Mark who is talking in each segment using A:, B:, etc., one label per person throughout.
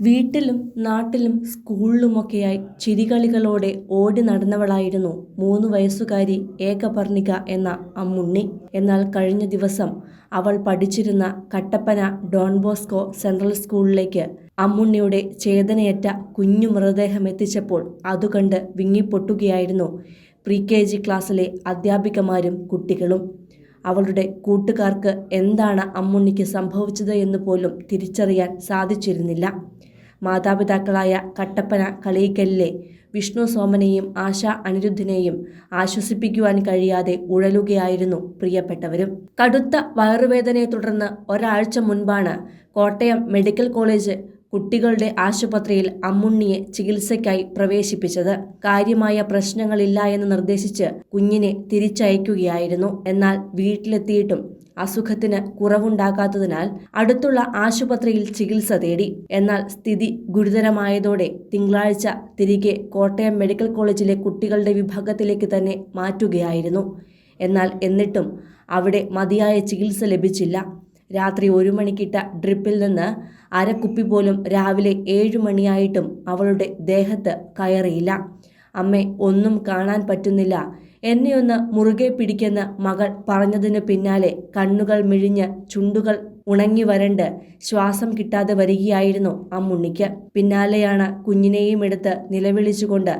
A: വീട്ടിലും നാട്ടിലും സ്കൂളിലുമൊക്കെയായി ചിരികളികളോടെ ഓടി നടന്നവളായിരുന്നു മൂന്ന് വയസ്സുകാരി ഏകപർണിക എന്ന അമ്മുണ്ണി. എന്നാൽ കഴിഞ്ഞ ദിവസം അവൾ പഠിച്ചിരുന്ന കട്ടപ്പന ഡോൺ ബോസ്കോ സെൻട്രൽ സ്കൂളിലേക്ക് അമ്മുണ്ണിയുടെ ചേതനയറ്റ കുഞ്ഞു മൃതദേഹം എത്തിച്ചപ്പോൾ അതുകണ്ട് വിങ്ങിപ്പൊട്ടുകയായിരുന്നു പ്രീ കെ ജി ക്ലാസ്സിലെ അധ്യാപികമാരും കുട്ടികളും. അവളുടെ കൂട്ടുകാർക്ക് എന്താണ് അമ്മുണ്ണിക്ക് സംഭവിച്ചത് എന്ന് പോലും തിരിച്ചറിയാൻ സാധിച്ചിരുന്നില്ല. മാതാപിതാക്കളായ കട്ടപ്പന കളിയിക്കലിലെ വിഷ്ണു സോമനെയും ആശ അനിരുദ്ധിനെയും ആശ്വസിപ്പിക്കുവാൻ കഴിയാതെ ഉഴലുകയായിരുന്നു പ്രിയപ്പെട്ടവരും. കടുത്ത വയറുവേദനയെ തുടർന്ന് ഒരാഴ്ച മുൻപാണ് കോട്ടയം മെഡിക്കൽ കോളേജ് കുട്ടികളുടെ ആശുപത്രിയിൽ അമ്മുണ്ണിയെ ചികിത്സയ്ക്കായി പ്രവേശിപ്പിച്ചത്. കാര്യമായ പ്രശ്നങ്ങളില്ല എന്ന് നിർദ്ദേശിച്ച് കുഞ്ഞിനെ തിരിച്ചയക്കുകയായിരുന്നു. എന്നാൽ വീട്ടിലെത്തിയിട്ടും അസുഖത്തിന് കുറവുണ്ടാകാത്തതിനാൽ അടുത്തുള്ള ആശുപത്രിയിൽ ചികിത്സ തേടി. എന്നാൽ സ്ഥിതി ഗുരുതരമായതോടെ തിങ്കളാഴ്ച തിരികെ കോട്ടയം മെഡിക്കൽ കോളേജിലെ കുട്ടികളുടെ വിഭാഗത്തിലേക്ക് തന്നെ മാറ്റുകയായിരുന്നു. എന്നാൽ എന്നിട്ടും അവിടെ മതിയായ ചികിത്സ ലഭിച്ചില്ല. രാത്രി ഒരു മണിക്കിട്ട ഡ്രിപ്പിൽ നിന്ന് അരക്കുപ്പി പോലും രാവിലെ ഏഴു മണിയായിട്ടും അവളുടെ ദേഹത്ത് കയറിയില്ല. അമ്മേ ഒന്നും കാണാൻ പറ്റുന്നില്ല. എന്നെ ഒന്ന് മുറുകെ പിടിക്കെന്ന് മകൾ പറഞ്ഞതിന് പിന്നാലെ കണ്ണുകൾ മിഴിഞ്ഞ് ചുണ്ടുകൾ ഉണങ്ങി വരണ്ട് ശ്വാസം കിട്ടാതെ വരികയായിരുന്നു അമ്മുണ്ണിക്ക്. പിന്നാലെയാണ് കുഞ്ഞിനെയും എടുത്ത് നിലവിളിച്ചുകൊണ്ട്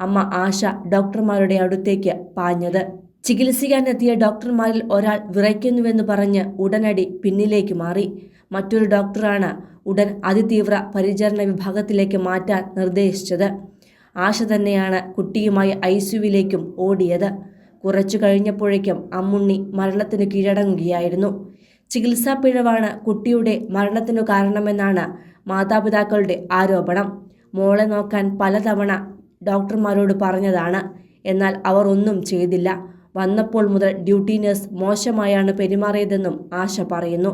A: അമ്മ ആശ ഡോക്ടർമാരുടെ അടുത്തേക്ക് പാഞ്ഞത്. ചികിത്സിക്കാനെത്തിയ ഡോക്ടർമാരിൽ ഒരാൾ വിറയ്ക്കുന്നുവെന്ന് പറഞ്ഞ് ഉടനടി പിന്നിലേക്ക് മാറി. മറ്റൊരു ഡോക്ടറാണ് ഉടൻ അതിതീവ്ര പരിചരണ വിഭാഗത്തിലേക്ക് മാറ്റാൻ നിർദ്ദേശിച്ചത്. ആശ തന്നെയാണ് കുട്ടിയുമായി ഐ സിയുവിലേക്കും ഓടിയത്. കുറച്ചു കഴിഞ്ഞപ്പോഴേക്കും അമ്മുണ്ണി മരണത്തിന് കീഴടങ്ങുകയായിരുന്നു. ചികിത്സാ പിഴവാണ് കുട്ടിയുടെ മരണത്തിനു കാരണമെന്നാണ് മാതാപിതാക്കളുടെ ആരോപണം. മോളെ നോക്കാൻ പലതവണ ഡോക്ടർമാരോട് പറഞ്ഞതാണ്. എന്നാൽ അവർ ഒന്നും ചെയ്തില്ല. വന്നപ്പോൾ മുതൽ ഡ്യൂട്ടി നഴ്സ് മോശമായാണ് പെരുമാറിയതെന്നും ആശ പറയുന്നു.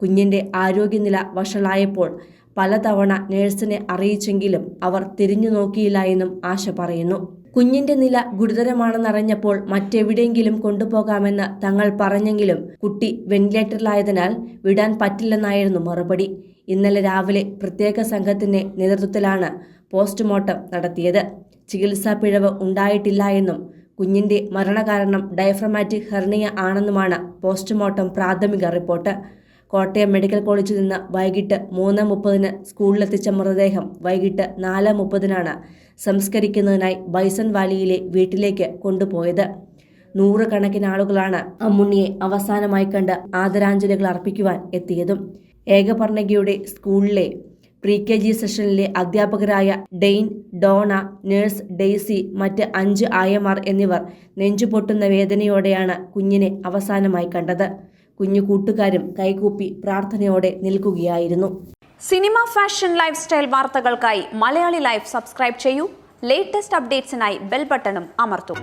A: കുഞ്ഞിന്റെ ആരോഗ്യനില വഷളായപ്പോൾ പലതവണ നഴ്സിനെ അറിയിച്ചെങ്കിലും അവർ തിരിഞ്ഞു നോക്കിയില്ല എന്നും ആശ പറയുന്നു. കുഞ്ഞിന്റെ നില ഗുരുതരമാണെന്നറിഞ്ഞപ്പോൾ മറ്റെവിടെയെങ്കിലും കൊണ്ടുപോകാമെന്ന് തങ്ങൾ പറഞ്ഞെങ്കിലും കുട്ടി വെന്റിലേറ്ററിലായതിനാൽ വിടാൻ പറ്റില്ലെന്നായിരുന്നു മറുപടി. ഇന്നലെ രാവിലെ പ്രത്യേക സംഘത്തിന്റെ നേതൃത്വത്തിലാണ് പോസ്റ്റ്മോർട്ടം നടത്തിയത്. ചികിത്സാ പിഴവ് ഉണ്ടായിട്ടില്ല എന്നും കുഞ്ഞിന്റെ മരണകാരണം ഡയഫ്രമാറ്റിക് ഹെർണിയ ആണെന്നുമാണ് പോസ്റ്റ്മോർട്ടം പ്രാഥമിക റിപ്പോർട്ട്. കോട്ടയം മെഡിക്കൽ കോളേജിൽ നിന്ന് വൈകിട്ട് മൂന്ന് മുപ്പതിന് സ്കൂളിലെത്തിച്ച മൃതദേഹം വൈകിട്ട് നാല് മുപ്പതിനാണ് സംസ്കരിക്കുന്നതിനായി ബൈസൺ വാലിയിലെ വീട്ടിലേക്ക് കൊണ്ടുപോയത്. നൂറുകണക്കിന് ആളുകളാണ് അമ്മുണ്ണിയെ അവസാനമായി കണ്ട് ആദരാഞ്ജലികൾ അർപ്പിക്കുവാൻ എത്തിയതും. ഏകപർണകിയുടെ സ്കൂളിലെ പ്രീ കെ ജി സെഷനിലെ അധ്യാപകരായ ഡെയിൻ ഡോണ നഴ്സ് ഡെയ്സി മറ്റ് അഞ്ച് ആയമാർ എന്നിവർ നെഞ്ചുപൊട്ടുന്ന വേദനയോടെയാണ് കുഞ്ഞിനെ അവസാനമായി കണ്ടത്. കുഞ്ഞു കൂട്ടുകാരും കൈകൂപ്പി പ്രാർത്ഥനയോടെ നിൽക്കുകയായിരുന്നു.
B: സിനിമ ഫാഷൻ ലൈഫ് സ്റ്റൈൽ വാർത്തകൾക്കായി മലയാളി ലൈഫ് സബ്സ്ക്രൈബ് ചെയ്യൂ. ലേറ്റസ്റ്റ് അപ്ഡേറ്റ്സിനായി ബെൽ ബട്ടണും അമർത്തും.